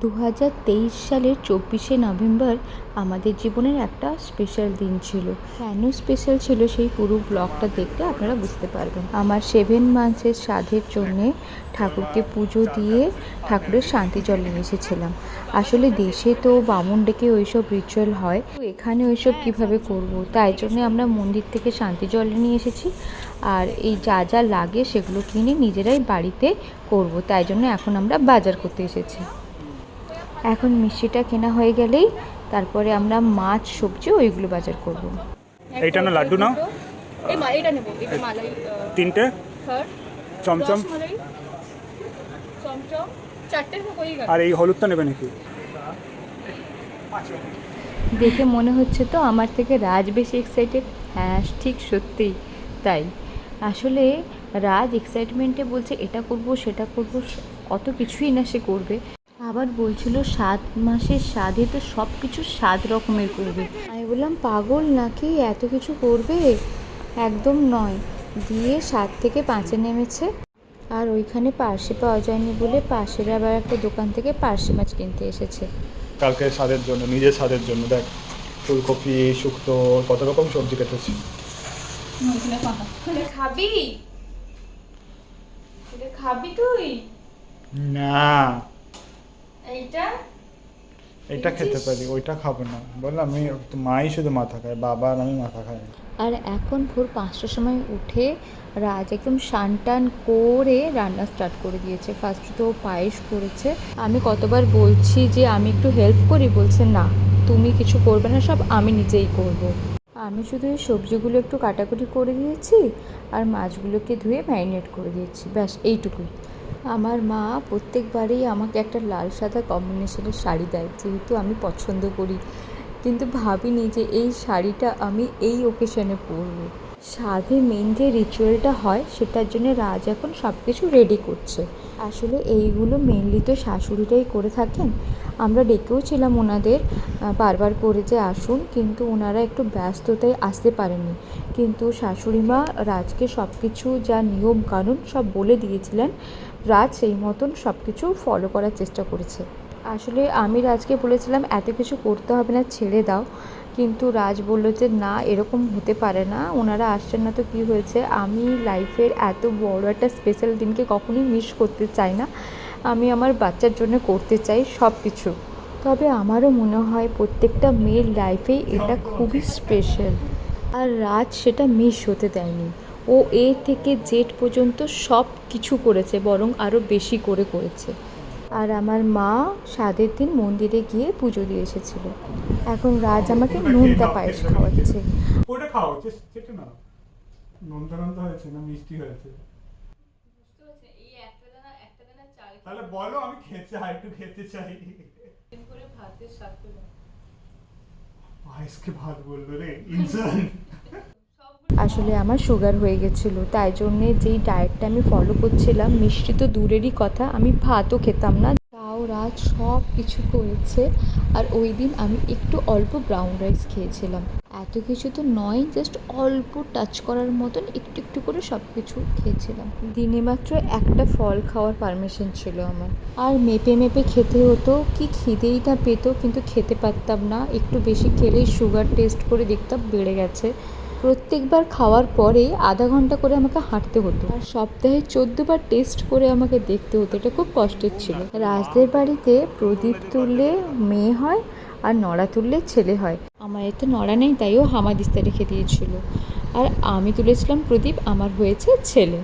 দু হাজার তেইশ সালের চব্বিশে নভেম্বর আমাদের জীবনের একটা স্পেশাল দিন ছিল। কেন স্পেশাল ছিল সেই পুরো ব্লগটা দেখতে আপনারা বুঝতে পারবেন। আমার সেভেন মান্থসের সাধের জন্যে ঠাকুরকে পুজো দিয়ে ঠাকুরের শান্তি জল নিয়ে এসেছিলাম। আসলে দেশে তো বামুন ডেকে ওইসব রিচুয়াল হয়। তো এখানে ওইসব কীভাবে করব? তাই জন্য আমরা মন্দির থেকে শান্তি জল নিয়ে এসেছি। আর এই যা যা লাগে সেগুলো কিনে নিজেরাই বাড়িতে করব। তাই জন্য এখন আমরা বাজার করতে এসেছি। এখন মিষ্টিটা কেনা হয়ে গেলেই তারপরে আমরা মাছ সবজি ওইগুলো বাজার করব। এইটা না লাড্ডু না এই মা এটা নেব এটা মালাই তিনটে? চমচম। চমচম চারটে হয়ে গেল। আর এই হলুদটা নেবে নাকি? দেখে মনে হচ্ছে তো আমার থেকে রাজ বেশি এক্সাইটেড হ্যাঁ ঠিক সত্যি তাই। আসলে রাজ এক্সাইটমেন্টে বলছে এটা করব সেটা করব কত কিছুই না সে করবে। আবার বলছিল সাত মাসের স্বাদে তো সব কিছু সাত রকমের করবে। আমি বললাম পাগল নাকি? এত কিছু করবে? একদম নয়। দিয়ে সাত থেকে পাঁচে নেমেছে। আর ওইখানে পার্শে পাওয়া যায়নি বলে পাশের আবার একটা দোকান থেকে পার্শে মাছ কিনতে এসেছে। কালকে স্বাদের জন্য নিজের স্বাদের জন্য দেখ ফুলকপি শুক্তো কত রকম সবজি কেটেছি। খাবি? খাবি তুই? না। এইটা? এটা খেতে পারি ওইটা খাব না। বললাম আমি মাই শুধু মাথা খায় বাবা আর আমি মাথা খাই আর এখন ভোর পাঁচটার সময় উঠে রাজ একদম সান টান করে রান্না স্টার্ট করে দিয়েছে। ফার্স্ট তো পায়েস করেছে। আমি কতবার বলছি যে আমি একটু হেল্প করি বলছে না তুমি কিছু করবে না সব আমি নিজেই করব। আমি শুধু এই সবজিগুলো একটু কাটাকুটি করে দিয়েছি আর মাছগুলোকে ধুয়ে ম্যারিনেট করে দিয়েছি। ব্যাস এইটুকুই। আমার মা প্রত্যেকবারেই আমাকে একটা লাল সাদা কম্বিনেশনের শাড়ি দেয়, যেহেতু আমি পছন্দ করি। কিন্তু ভাবিনি যে এই শাড়িটা আমি এই ওকেশনে পরবো। সাধে মেন যে রিচুয়ালটা হয়, সেটার জন্য রাজ এখন সব কিছু রেডি করছে। আসলে এইগুলো মেনলি তো শাশুড়িরাই করে থাকেন। আমরা ডেকেও ছিলাম ওনাদের বারবার করে যে আসুন, কিন্তু ওনারা একটু ব্যস্ততায় আসতে পারেননি। কিন্তু শাশুড়ি মা রাজকে সব কিছু যা নিয়ম কানুন সব বলে দিয়েছিলেন। রাজ সেই মতন সব কিছু ফলো করার চেষ্টা করেছে। আসলে আমি রাজকে বলেছিলাম, এত কিছু করতে হবে না, ছেড়ে দাও। কিন্তু রাজ বলল যে, না, এরকম হতে পারে না। ওনারা আসছেন না তো কী হয়েছে? আমি লাইফের এত বড় একটা স্পেশাল দিনকে কখনোই মিস করতে চাই না। আমি আমার বাচ্চার জন্য করতে চাই সব কিছু তবে আমারও মনে হয় প্রত্যেকটা মেয়ের লাইফেই এটা খুবই স্পেশাল আর রাজ সেটা মিস হতে দেয়নি। ও এ থেকে জেড পর্যন্ত সব কিছু করেছে বরং আরও বেশি করে করেছে। আর আমার মা স্বাদের দিন মন্দিরে গিয়ে পুজো দিয়ে এসেছিল। এখন রাজ আমাকে নোনতা পায়েস খাওয়াচ্ছে। ওটা খাও চেটে না নোনতা নোনতা হয়েছে না মিষ্টি হয়েছে? এই একটা দানা একটা দানা চাল তাহলে বলো আমি খেতে চাই একটু খেতে চাই। করে ভাতের পেলাম পায়েসকে ভাত বলল রে ইনসান আসলে আমার সুগার হয়ে গেছিল। তাই জন্যে যেই ডায়েটটা আমি ফলো করছিলাম, মিষ্টি তো দূরেরই কথা, আমি ভাতও খেতাম না। তাও রাত সব কিছু করেছে, আর ওই দিন আমি একটু অল্প ব্রাউন রাইস খেয়েছিলাম। এত কিছু তো নয় জাস্ট অল্প টাচ করার মতন একটু একটু করে সব কিছু খেয়েছিলাম। দিনে মাত্র একটা ফল খাওয়ার পারমিশন ছিল আমার। আর মেপে মেপে খেতে হতো, কি খিদেই না পেতো, কিন্তু খেতে পারতাম না। একটু বেশি খেলেই সুগার টেস্ট করে দেখতাম বেড়ে গেছে। প্রত্যেকবার খাওয়ার পরে আধা ঘণ্টা করে আমাকে হাঁটতে হতো। আর সপ্তাহে চোদ্দ বার টেস্ট করে আমাকে দেখতে হতো। এটা খুব কষ্টের ছিল। রাজদের বাড়িতে প্রদীপ তুললে মেয়ে হয় আর নড়া তুললে ছেলে হয়। আমার এতে নড়া নেই তাইও হামাদিস্তা রেখে দিয়েছিল আর আমি তুলেছিলাম প্রদীপ, আমার হয়েছে ছেলে।